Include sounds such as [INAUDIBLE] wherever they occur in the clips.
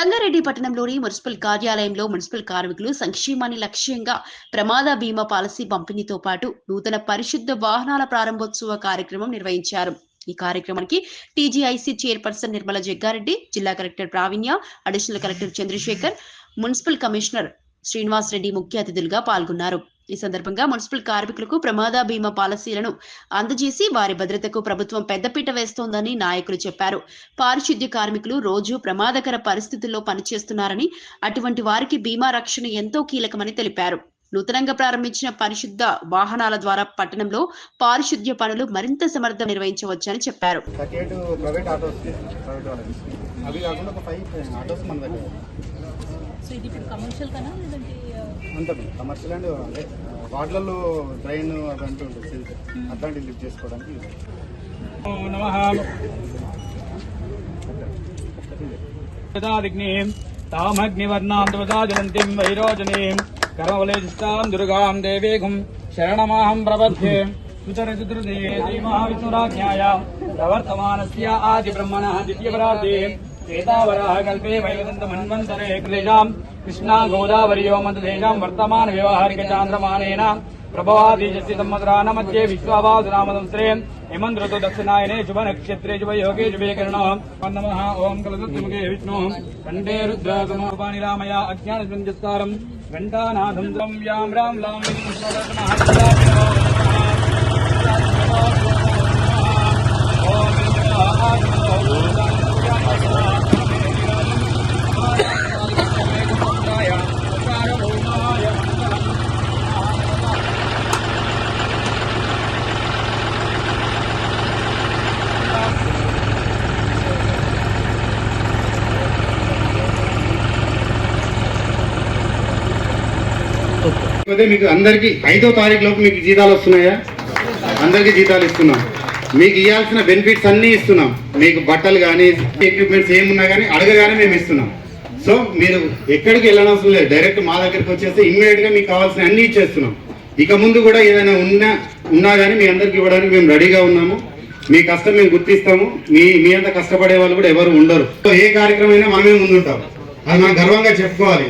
సంగారెడ్డి పట్టణంలోని మున్సిపల్ కార్యాలయంలో మున్సిపల్ కార్మికులు సంక్షేమాన్ని లక్ష్యంగా ప్రమాద బీమా పాలసీ పంపిణీతో పాటు నూతన పరిశుద్ధ వాహనాల ప్రారంభోత్సవ కార్యక్రమం నిర్వహించారు. ఈ కార్యక్రమానికి టీజీఐసీ చైర్పర్సన్ నిర్మల జగ్గారెడ్డి జిల్లా collector Praveenya additional collector Chandrashekhar municipal commissioner Srinivas Reddy ముఖ్య అతిథులుగా పాల్గొన్నారు. ఈ సందర్భంగా మున్సిపల్ కార్మికులకు ప్రమాద బీమా పాలసీలను అందజేసి వారి భద్రతకు ప్రభుత్వం పెద్దపీట వేస్తోందని నాయకులు చెప్పారు. పారిశుద్ధ్య కార్మికులు రోజు ప్రమాదకర పరిస్థితుల్లో పనిచేస్తున్నారని అటువంటి వారికి బీమా రక్షణ ఎంతో కీలకమని తెలిపారు. నూతనంగా ప్రారంభించిన పరిశుద్ధ వాహనాల ద్వారా పట్టణంలో పారిశుద్ధ్య పనులు మరింత సమర్థం నిర్వహించవచ్చని చెప్పారు. అవి కాకుండా ఒక ఫైవ్ ఆటోస్ మన దగ్గర. సో ఇది ఇప్పుడు కమర్షియల్ కనా లేదంటే ఆ, అంత కమర్షియల్ అండ్ అంటే వార్డులలో ట్రైన్ అదంటూ ఉంటుంది. అట్లాంటివి లిఫ్ట్ చేసుకోవడానికి యదాగ్నిం తామగ్నివర్ణాం ధ్వజాజనంతిం వైరోజనీం కర్మవలేజిస్తాం దుర్గాం దేవీఘం శరణమాహం ప్రపద్యే. సుచరచతుర్దే శ్రీమహావిష్ణురాజ్ఞాయ ప్రవర్తమానస్య ఆదిబ్రహ్మణः ద్వితీయపరార్ధే ఏతావరాः श्वेतावराकल्पे वैवदन्तमन्वन्तरे क्लेशां कृष्णा गोदावर्योमन्तदेशां वर्तमानव्यवहारिकचान्द्रमानेन प्रभवाधीशस्य संवत्सरानमध्ये विश्वाभासुनामसंस्त्रे हेमन्तऋतु दक्षिणायने शुभनक्षत्रे शुभयोगे शुभेकर्णो नमः ॐ कलदत्तमुखे विष्णुः कण्ठे रुद्रसमोपानिरामया अज्ञानसञ्जस्तारम् घण्टानाथं त्वं यां रां लां Oh, కాకపోతే మీకు అందరికి ఐదో తారీఖు లోపు మీకు జీతాలు వస్తున్నాయా? అందరికి జీతాలు ఇస్తున్నాం. మీకు ఇవ్వాల్సిన బెనిఫిట్స్ అన్నీ ఇస్తున్నాం. మీకు బట్టలు కానీ ఎక్విప్మెంట్స్ ఏమున్నా కానీ అడగగానే మేము ఇస్తున్నాం. సో మీరు ఎక్కడికి వెళ్ళనవసరం లేదు. డైరెక్ట్ మా దగ్గరికి వచ్చేస్తే ఇమ్మీడియట్గా మీకు కావాల్సిన అన్ని ఇచ్చేస్తున్నాం. ఇక ముందు కూడా ఏదైనా ఉన్నా ఉన్నా కానీ మీ అందరికి ఇవ్వడానికి మేము రెడీగా ఉన్నాము. మీ కష్టం మేము గుర్తిస్తాము. మీ మీ అంత కష్టపడే వాళ్ళు కూడా ఎవరు ఉండరు. సో ఏ కార్యక్రమం అయినా మనమే ముందుంటాం. అది మనం గర్వంగా చెప్పుకోవాలి.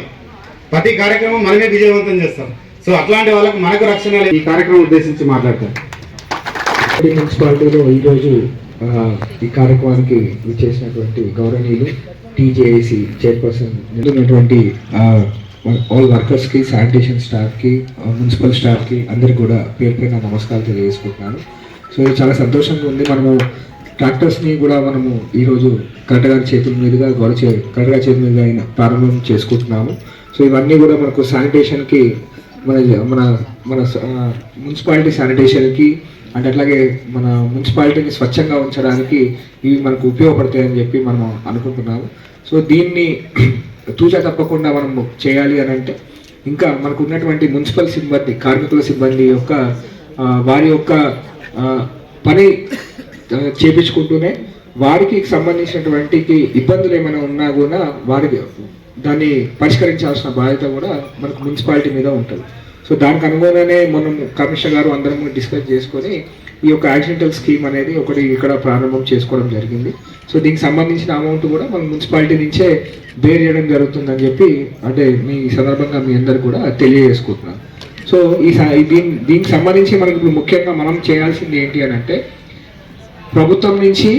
ప్రతి కార్యక్రమం మనమే విజయవంతం చేస్తాం. సో అట్లాంటి వాళ్ళకు మనకు రక్షణ ఈ కార్యక్రమం ఉద్దేశించి మాట్లాడతాం మున్సిపాలిటీలో ఈరోజు ఈ కార్యక్రమానికి విచ్చేసినటువంటి గౌరవనీయులు టీజేఏసి చైర్పర్సన్ ఉన్నటువంటి ఆల్ వర్కర్స్కి శానిటేషన్ స్టాఫ్కి మున్సిపల్ స్టాఫ్కి అందరికి కూడా పేరు పైన నమస్కారాలు తెలియజేసుకుంటున్నాను. సో చాలా సంతోషంగా ఉంది. మనము ట్రాక్టర్స్ని కూడా మనము ఈరోజు కరెక్ట్గా చేతుల మీదుగా గౌరవ చే కరెక్ట్గా చేతుల మీదుగా అయిన ప్రారంభం చేసుకుంటున్నాము. సో ఇవన్నీ కూడా మనకు శానిటేషన్కి మన మన మన మున్సిపాలిటీ శానిటేషన్కి అండ్ అట్లాగే మన మున్సిపాలిటీని స్వచ్ఛంగా ఉంచడానికి ఇవి మనకు ఉపయోగపడతాయని చెప్పి మనం అనుకుంటున్నాము. సో దీన్ని [CLEARS THROAT] తూచా తప్పకుండా మనం చేయాలి అని అంటే ఇంకా మనకు ఉన్నటువంటి మున్సిపల్ సిబ్బంది కార్మికుల సిబ్బంది యొక్క వారి యొక్క పని చేపించుకుంటూనే వారికి సంబంధించినటువంటి ఇబ్బందులు ఏమైనా ఉన్నా కూడా వారికి దాన్ని పరిష్కరించాల్సిన బాధ్యత కూడా మనకు మున్సిపాలిటీ మీద ఉంటుంది. సో దానికి అనుగుణంగానే మనం కమిషనర్ గారు అందరం డిస్కస్ చేసుకొని ఈ యొక్క యాక్సిడెంటల్ స్కీమ్ అనేది ఒకటి ఇక్కడ ప్రారంభం చేసుకోవడం జరిగింది. సో దీనికి సంబంధించిన అమౌంట్ కూడా మన మున్సిపాలిటీ నుంచే బేర్ చేయడం జరుగుతుందని చెప్పి అంటే మీ సందర్భంగా మీ అందరు కూడా తెలియజేసుకుంటున్నాను. సో ఈ ఈ దీని దీనికి సంబంధించి మనకి ఇప్పుడు ముఖ్యంగా మనం చేయాల్సింది ఏంటి అని అంటే ప్రభుత్వం నుంచి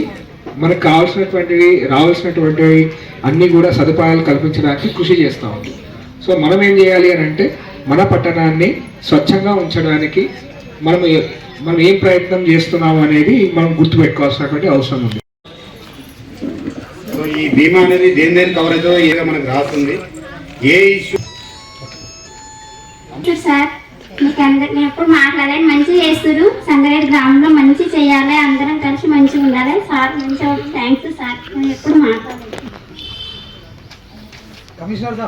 మనకు కావాల్సినటువంటివి రావాల్సినటువంటివి అన్నీ కూడా సదుపాయాలు కల్పించడానికి కృషి చేస్తూ ఉంది. సో మనం ఏం చేయాలి అని అంటే మన పట్టణాన్ని స్వచ్ఛంగా ఉంచడానికి మనం మనం ఏం ప్రయత్నం చేస్తున్నాం అనేది మనం గుర్తుపెట్టుకోవాల్సినటువంటి అవసరం ఉంది. సో ఈ బీమా అనేది దేని దేని కవర్ అవుతుందో ఏదో మనకు రాస్తుంది. ఏ ఇష్యూ సార్ మీకు అందరు ఎప్పుడు మాట్లాడాలి మంచి చేస్తారు సంగారెడ్డి గ్రామంలో మంచి చేయాలి. అందరం కలిసి మంచిగా ఉండాలి. సార్ మంచిగా థ్యాంక్స్ సార్ నేను ఎప్పుడు మాట్లాడాలి మారమ్మా.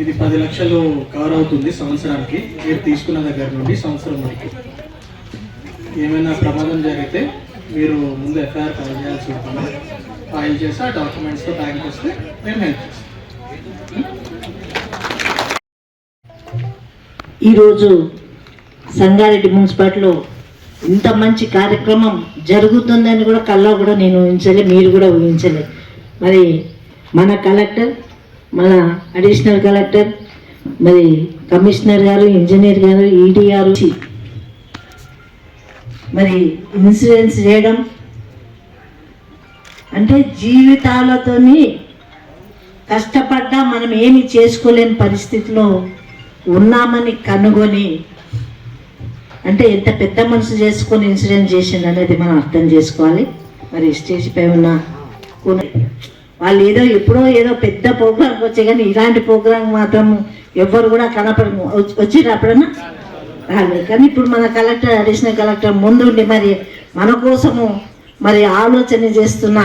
ఇది పది లక్షలు కవర్ అవుతుంది సంవత్సరానికి. మీరు తీసుకున్న దగ్గర నుండి సంవత్సరం వరకు. ఏమైనా ప్రమాదం జరిగితే మీరు ముందు ఎఫ్ఐఆర్ ఫైల్ చేయాల్సి ఉంటుంది. ఫైల్ చేసి ఆ డాక్యుమెంట్స్తో బ్యాంక్ వస్తే మేము హెల్ప్ చేస్తాం. ఈరోజు సంగారెడ్డి మున్సిపాలిటీలో ఇంత మంచి కార్యక్రమం జరుగుతుందని కూడా కల్లా కూడా నేను ఊహించలే మీరు కూడా ఊహించలే. మరి మన కలెక్టర్ మన అడిషనల్ కలెక్టర్ మరి కమిషనర్ గారు ఇంజనీర్ గారు ఈడీ గారు మరి ఇన్సూరెన్స్ చేయడం అంటే జీవితాలతోని కష్టపడ్డా మనం ఏమి చేసుకోలేని పరిస్థితిలో ఉన్నామని కనుగొని అంటే ఎంత పెద్ద మనసు చేసుకొని ఇన్సూరెన్స్ చేసింది అనేది మనం అర్థం చేసుకోవాలి. మరి స్టేజ్ పై ఉన్న కొన్ని- వాళ్ళు ఏదో ఎప్పుడో ఏదో పెద్ద ప్రోగ్రామ్ వచ్చాయి కానీ ఇలాంటి ప్రోగ్రామ్ మాత్రం ఎవ్వరు కూడా కనపడ వచ్చిర్రు అప్పుడన్నా రాలేదు. కానీ ఇప్పుడు మన కలెక్టర్ అడిషనల్ కలెక్టర్ ముందుండి మరి మన కోసము మరి ఆలోచన చేస్తున్న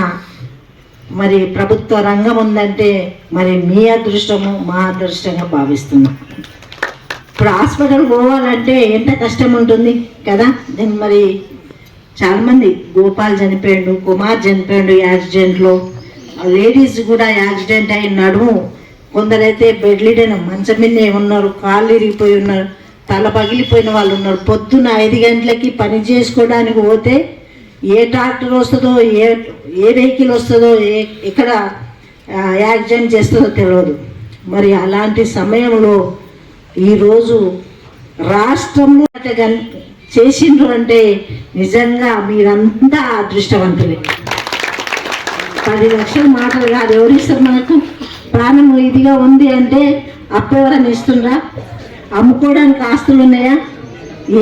మరి ప్రభుత్వ రంగం ఉందంటే మరి మీ అదృష్టము మా అదృష్టంగా భావిస్తున్నాం. ఇప్పుడు హాస్పిటల్ పోవాలంటే ఎంత కష్టం ఉంటుంది కదా? దీన్ని మరి చాలామంది గోపాల్ చనిపోయాడు కుమార్ చనిపోయాడు యాక్సిడెంట్లో. లేడీస్ కూడా యాక్సిడెంట్ అయిన నడుము కొందరైతే బెడ్ లిడెన్ మంచం మీదే ఉన్నారు కాళ్ళు ఇరిగిపోయి ఉన్నారు తల పగిలిపోయిన వాళ్ళు ఉన్నారు. పొద్దున్న ఐదు గంటలకి పని చేసుకోవడానికి పోతే ఏ ట్రాక్టర్ వస్తుందో ఏ ఏ వెహికల్ వస్తుందో ఏ ఎక్కడ యాక్సిడెంట్ చేస్తుందో తెలియదు మరి అలాంటి సమయంలో ఈరోజు రాష్ట్రంలో అట్లా చేసిండ్రు అంటే నిజంగా మీరంతా అదృష్టవంతులే. పది లక్షలు మాటలు కాదు. ఎవరు ఇస్తారు మనకు? ప్రాణం ఇదిగా ఉంది అంటే అప్పు ఎవరైనా ఇస్తుండ్రా అమ్ముకోవడానికి ఆస్తులు ఉన్నాయా?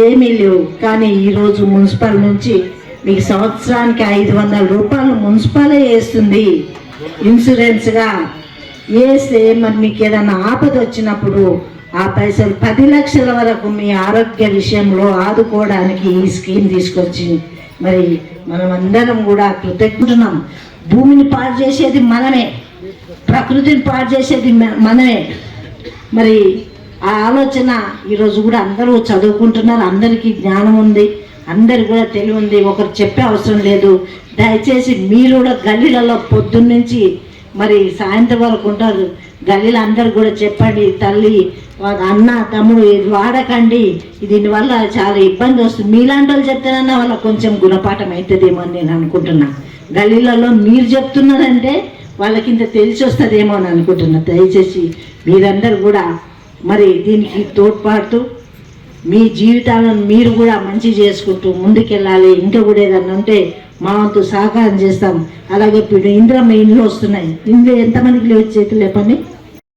ఏమీ లేవు. కానీ ఈరోజు మున్సిపల్ నుంచి మీకు సంవత్సరానికి ఐదు వందల రూపాయలు మున్సిపాలే వేస్తుంది. ఇన్సూరెన్స్గా వేస్తే మరి మీకు ఏదైనా ఆపద వచ్చినప్పుడు ఆ పైసలు పది లక్షల వరకు మీ ఆరోగ్య విషయంలో ఆదుకోవడానికి ఈ స్కీమ్ తీసుకొచ్చింది. మరి మనం అందరం కూడా కృతజ్ఞతున్నాం భూమిని పాడు చేసేది మనమే ప్రకృతిని పాడు చేసేది మనమే. మరి ఆ ఆలోచన ఈరోజు కూడా అందరూ చదువుకుంటున్నారు అందరికీ జ్ఞానం ఉంది అందరు కూడా తెలివి ఉంది ఒకరు చెప్పే అవసరం లేదు. దయచేసి మీరు కూడా గల్లీలలో పొద్దున్నుంచి మరి సాయంత్రం వరకు ఉంటారు. గల్లీలో అందరు కూడా చెప్పండి తల్లి అన్న తమ్ముడు ఇది వాడకండి దీనివల్ల చాలా ఇబ్బంది వస్తుంది. మీలాంటి వాళ్ళు చెప్తేనన్నా వాళ్ళకి కొంచెం గుణపాఠం అవుతుందేమో అని నేను అనుకుంటున్నాను గల్లీలలో మీరు చెప్తున్నారంటే వాళ్ళకి ఇంత తెలిసి వస్తుందేమో అని అనుకుంటున్నా. దయచేసి మీరందరూ కూడా మరి దీనికి తోడ్పాడుతూ మీ జీవితాలను మీరు కూడా మంచి చేసుకుంటూ ముందుకెళ్ళాలి. ఇంకా కూడా ఏదన్నా ఉంటే మా వంతు సహకారం చేస్తాం. అలాగే ఇప్పుడు ఇంద్రమ్మ ఇండ్లు వస్తున్నాయి. ఇండ్లు ఎంతమందికి లేవు చేతులు చెప్పండి